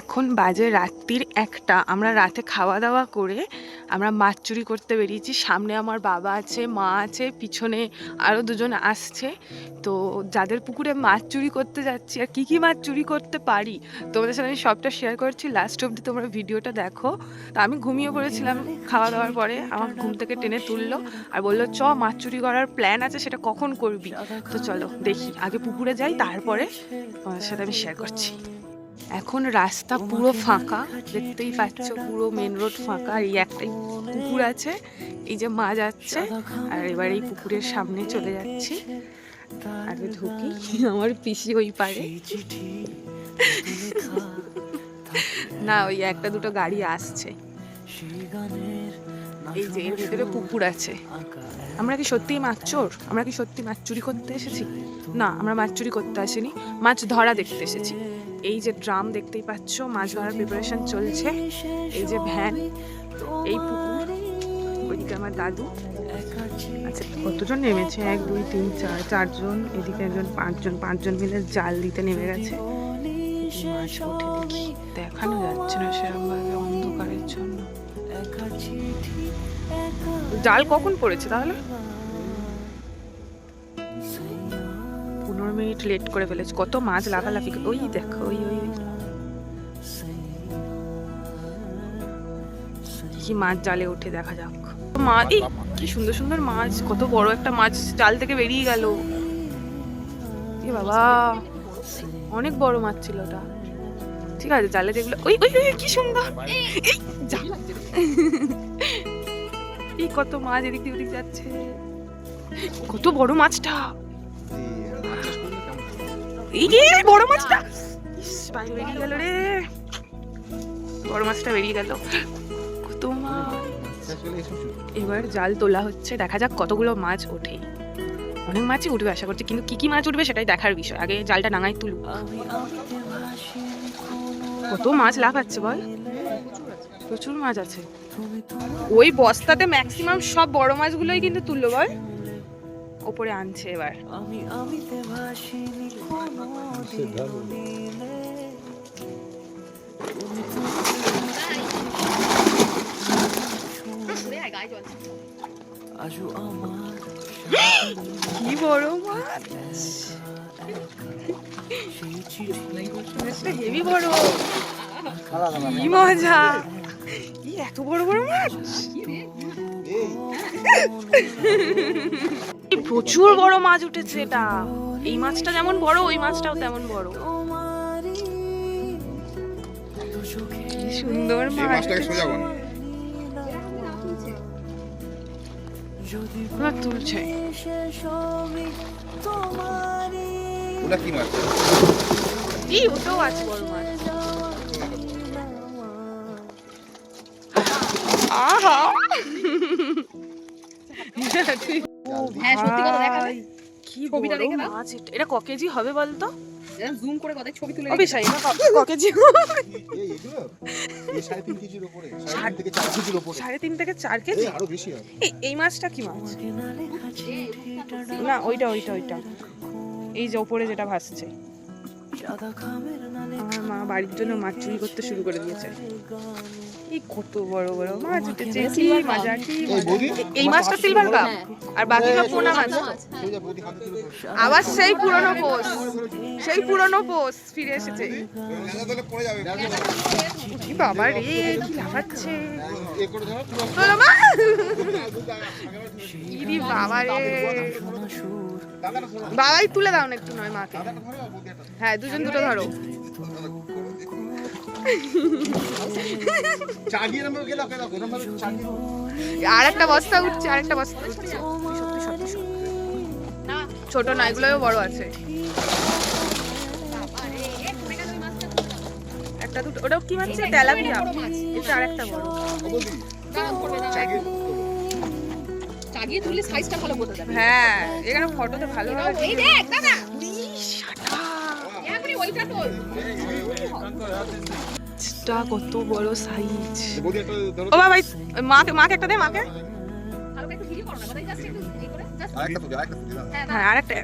এখন বাজে রাত্রির একটা। আমরা রাতে খাওয়া দাওয়া করে আমরা মাছ চুরি করতে বেরিয়েছি। সামনে আমার বাবা আছে, মা আছে, পিছনে আরও দুজন আসছে। তো যাদের পুকুরে মাছ চুরি করতে যাচ্ছি আর কী কী মাছ চুরি করতে পারি, তোমাদের সাথে আমি সবটা শেয়ার করছি। লাস্ট অবধি তোমরা ভিডিওটা দেখো। তো আমি ঘুমিয়ে পড়েছিলাম খাওয়া দাওয়ার পরে। আমার ঘুম থেকে টেনে তুললো আর বলল, চ, মাছ চুরি করার প্ল্যান আছে, সেটা কখন করবি? তো চলো দেখি, আগে পুকুরে যাই, তারপরে তোমাদের সাথে আমি শেয়ার করছি। এখন রাস্তা পুরো ফাঁকা, দেখতেই পাচ্ছ পুরো মেন রোড ফাঁকা, এই একটাই পুকুর আছে, এই যে মা যাচ্ছে, আর এবার এই পুকুরের সামনে চলে যাচ্ছি। আগে ঢুকি, আমার পিসি ওই পারে। না, ওই একটা দুটো গাড়ি আসছে। এই যে, এর ভেতরে পুকুর আছে। আমরা কি সত্যিই মাছ চোর? আমরা কি সত্যি মাছ চুরি করতে এসেছি? না, আমরা মাছ চুরি করতে আসিনি। মাছ ধরা দেখতে এসেছি। এই যে ড্রাম দেখতেই পাচ্ছ, মাছ ধরার প্রিপারেশন চলছে। এই যে ভ্যান, এই পুকুর, ওইদিকে আমার দাদু। আচ্ছা কতজন নেমেছে? এক, দুই, তিন, চার, চারজন, এদিকে একজন, পাঁচজন পাঁচজন মিলে জাল দিতে নেমে গেছে। দেখানো যাচ্ছে না সেরকম ভাবে অন্ধকারের জন্য। জাল কখন পড়েছে তাহলে? মিনিট লেট করে ফেলেছি, কত মাছ লাফালাফি ওই দেখো, ওই ওই ওই। কি মাছ জালে ওঠে দেখা যাক। মা, এই কি সুন্দর সুন্দর মাছ, কত বড় একটা মাছ জাল থেকে বেরিয়ে গেল। এ বাবা, অনেক বড় মাছ ছিল ওটা। ঠিক আছে, জালে যেগুলো ওই ওই ওই, কি সুন্দর। এই জাল এই কত মাছ এদিক ওদিক যাচ্ছে। কত বড় মাছটা। বড় মাছটা। বেরিয়ে গেল রে। বড় মাছটা বেরিয়ে গেল। কত এবার জাল তোলা হচ্ছে। দেখা যাক কতগুলো মাছ ওঠে। অনেক মাছই উঠবে, আশা করছি। কিন্তু কি কি মাছ উঠবে সেটাই দেখার বিষয়। আগে জালটা ডাঙায় তুলু। কত মাছ লাফাচ্ছে বল। প্রচুর মাছ আছে। ওই বস্তাতে ম্যাক্সিমাম সব বড় মাছগুলোই কিন্তু তুললো বল। ওপরে আনছে এবার। কি বড় মাছ? হেভি বড়। কি মজা। কি এত বড় বড় মাছ? প্রচুর বড় মাছ উঠেছে এটা। এই মাছটা যেমন বড় ওই মাছটাও তেমন বড়। কি সুন্দর মাছ মাছটাকে সোজা বান ওরা তুলছে। ওটা কি মাছ? এই ওটাও আছে বড় মাছ। আহা। হ্যাঁ সত্যি কথা দেখাবে। ভাই, কি ছবিটা দেখে এটা। ক কেজি হবে বলতো? জুম করে কথা ছবি তুলে অবিশাই এটা ক- কেজি এই এগুলো? এই কেজির থেকে চার কেজির ওপরে সাড়ে তিন থেকে চার কেজি? আরও বেশি এই এই মাছটা কি মাছ? না ওইটা ওইটা ওইটা। এই যে ওপরে যেটা ভাসছে। আমার মা বাড়ির জন্য মাছ চুরি করতে শুরু করে দিয়েছে। এই কত বড় বড় মাছ উঠেছে কি মজা কি এই মাছটা সিলভার কাপ আর বাকি সব পোনা মাছ। আবার সেই পুরনো সেই পুরনো পোষ ফিরে এসেছে কি বাবা রে কি লাফাচ্ছে বাবা রে বাবাই তুলে দাও না একটু নয় মাকে। হ্যাঁ দুজন দুটো ধরো আর একটা বস্তা উঠছে আর একটা বস্তা। উঠছে ছোট না এগুলোও বড় আছে। একটা দুটো ওটাও কি মাছ? তেলাপিয়া। এটা আর একটা বড়। চাগিয়ে তুললে সাইজটা ভালো বোঝা যাবে হ্যাঁ এখানে ফটোতে ভালো এই দেখ দাদা। শাটা। এখনই ওইটা তোল মাছটা কত বড় সাইজ একটা ও বাবা মাকে মাকে একটা দে মাকে। করে একটু করো একটু করে। হ্যাঁ হ্যাঁ আরেকটা।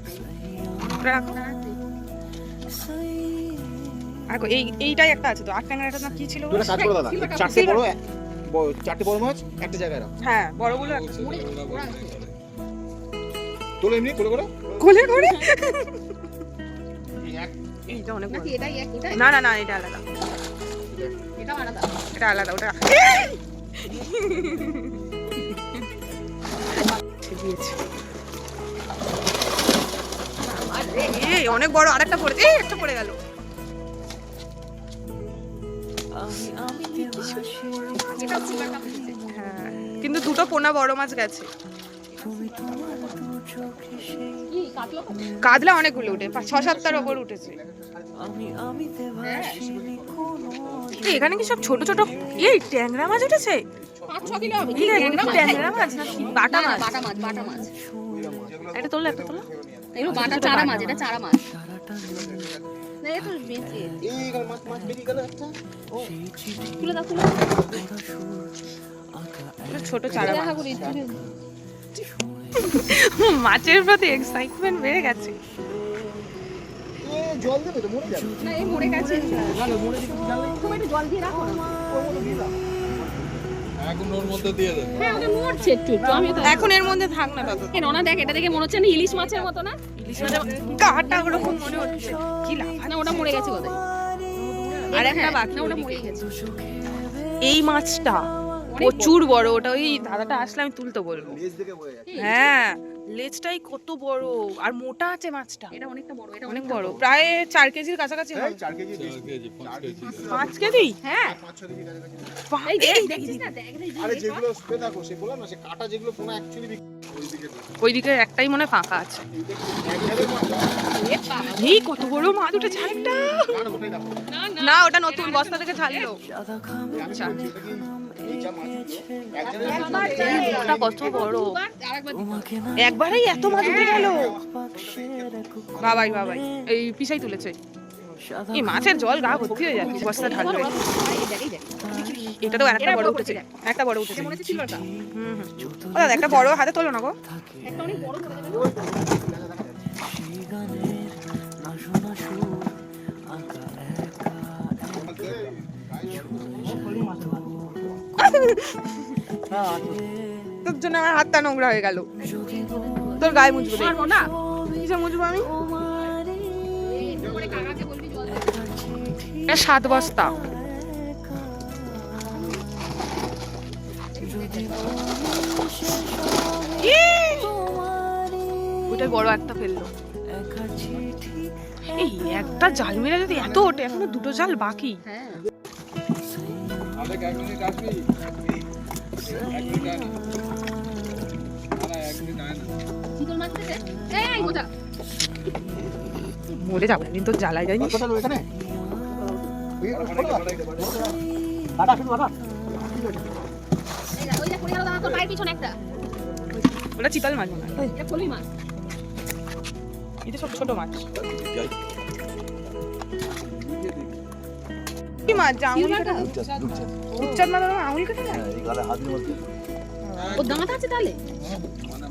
রাখো। এই এইটাই একটা আছে তো। আট ট্যাংরাটা না কি ছিল? কাজ করো দাদা। চারটে বড় চারটে বড় মাছ একটা জায়গায় রাখ। হ্যাঁ বড়গুলো একটা তোলো এমনি করে করে। কোলে করে? এই এক এইটা অনেক বড় না না না এটা আলাদা এটা আলাদা এটা আলাদা ওটা দিয়েছে এই অনেক বড় আরেকটা পড়ে এই একটা পড়ে গেল। হ্যাঁ কিন্তু দুটো পোনা বড় মাছ গেছে? কাতলা অনেকগুলো উঠে ছ সাতটার ওপর উঠেছে। এখানে কি সব ছোট ছোট এই ট্যাংরা মাছ উঠেছে? ট্যাংরা মাছ? না বাটা মাছ। বাটা মাছ বাটা মাছ। একটা তোলো একটা তোলো। এগুলো বাটা চারা মাছ এটা চারা মাছ। ছোট চারা মাছের প্রতি এক্সাইটমেন্ট বেড়ে গেছে। এ জল দেবে তো মরে যাবে। না এই মরে গেছে। না না মরে যাবে জল নেই তুমি একটু জল দিয়ে রাখো। না ওর মধ্যে দিয়ে দাও এখন হ্যাঁ এর মধ্যে থাক না দেখ এটা দেখে মনে হচ্ছে না ইলিশ মাছের মতো না? ইলিশ মাছের কাটা ওরকম মনে হচ্ছে। কি লাভ না ওটা মরে গেছে কোথায় আর একটা হ্যাঁ, বাকি ওটা মরে গেছে। এই মাছটা প্রচুর বড় ওটা ওই দাদাটা আসলে আমি তুলতে বলব। হ্যাঁ। লেজটাই কত বড় আর মোটা আছে মাছটা। এটা অনেকটা বড় এটা অনেক বড় প্রায় চার কেজির কাছাকাছি হবে চার কেজি। কেজি পাঁচ কেজি। হ্যাঁ। আরে যেগুলো সে বললাম না সে কাটা যেগুলো পোনা অ্যাকচুয়ালি ওইদিকে ওইদিকে একটাই মনে হয় ফাঁকা আছে। এক। এই কত বড় মাছ উঠেছে আরেকটা না ওটা নতুন বস্তা থেকে ছাড়লো এক ওটা কত বড়। দিতে। একবারেই এত মাছ উঠে গেল। বাবাই বাবাই, এই পিসাই তুলেছে। এই মাছের জল গা ভর্তি হয়ে যাচ্ছে, বস্তা ঢালবে। এটা তো একটা বড় উঠেছে, একটা বড় উঠেছে। হুম দাদা, একটা বড় হাতে তোলো না গো। তোর জন্য আমার হাতটা নোংরা হয়ে গেল। তোর গায়ে মুছবো দেখ। না। কিসে মুছবো আমি? সাত বস্তা। ওটাই বড় একটা ফেলল। এই একটা জাল মেরে যদি এত ওঠে এখনও দুটো জাল বাকি। হ্যাঁ। মরে যাব কিন্তু জ্বালায় যায়নি। ওটা চিতল মাছ মনে হয়। এটা সব ছোট মাছ। কি মাছ? আঙুল কাটা। উচ্চার মাছ আঙুল কাটা যায় ও আছে তাহলে?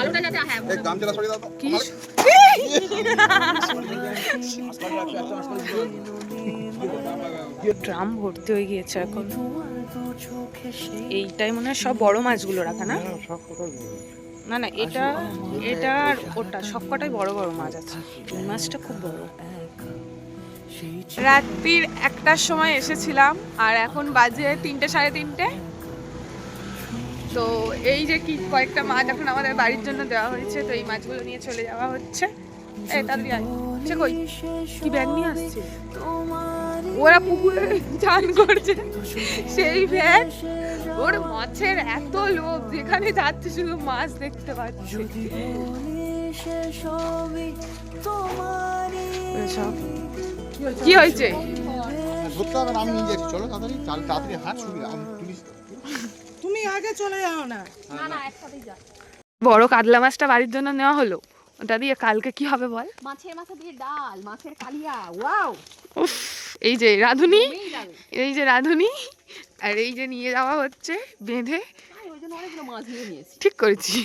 আলুটা যাতে হ্যাঁ এই গামছাটা সরিয়ে দাও তো। কি? ড্রাম ভর্তি হয়ে গিয়েছে এখন। এইটাই মনে হয় সব বড় মাছগুলো রাখা না? না না এটা এটা আর ওটা সব কটাই বড় বড় মাছ আছে। এই মাছটা খুব বড়। রাত্রির একটার সময় এসেছিলাম আর এখন বাজে তিনটে সাড়ে তিনটে। তো এই যে কি কয়েকটা মাছ এখন আমাদের বাড়ির জন্য দেওয়া হয়েছে, তো এই মাছগুলো নিয়ে চলে যাওয়া হচ্ছে। এই তাড়াতাড়ি সে কই? আসছে? ওরা পুকুরে চান করছে। সেই ব্যাগ। ওর মাছের এত লোভ, যেখানে যাচ্ছে শুধু মাছ দেখতে পাচ্ছে। কি হয়েছে? ধরতে হবে আমি নিয়ে চলো তাড়াতাড়ি তাড়াতাড়ি হাত সুবিধা আগে চলে যাও না। না না একসাথেই যা বড় কাতলা মাছটা বাড়ির জন্য নেওয়া হলো। ওটা দিয়ে কালকে কি হবে বল? মাছের মাথা দিয়ে ডাল মাছের কালিয়া ওয়াও! উফ এই যে রাধুনি এই যে রাধুনি আর এই যে নিয়ে যাওয়া হচ্ছে বেঁধে। ওই জন্য অনেকগুলো মাছ নিয়ে নিয়েছি। ঠিক করেছি।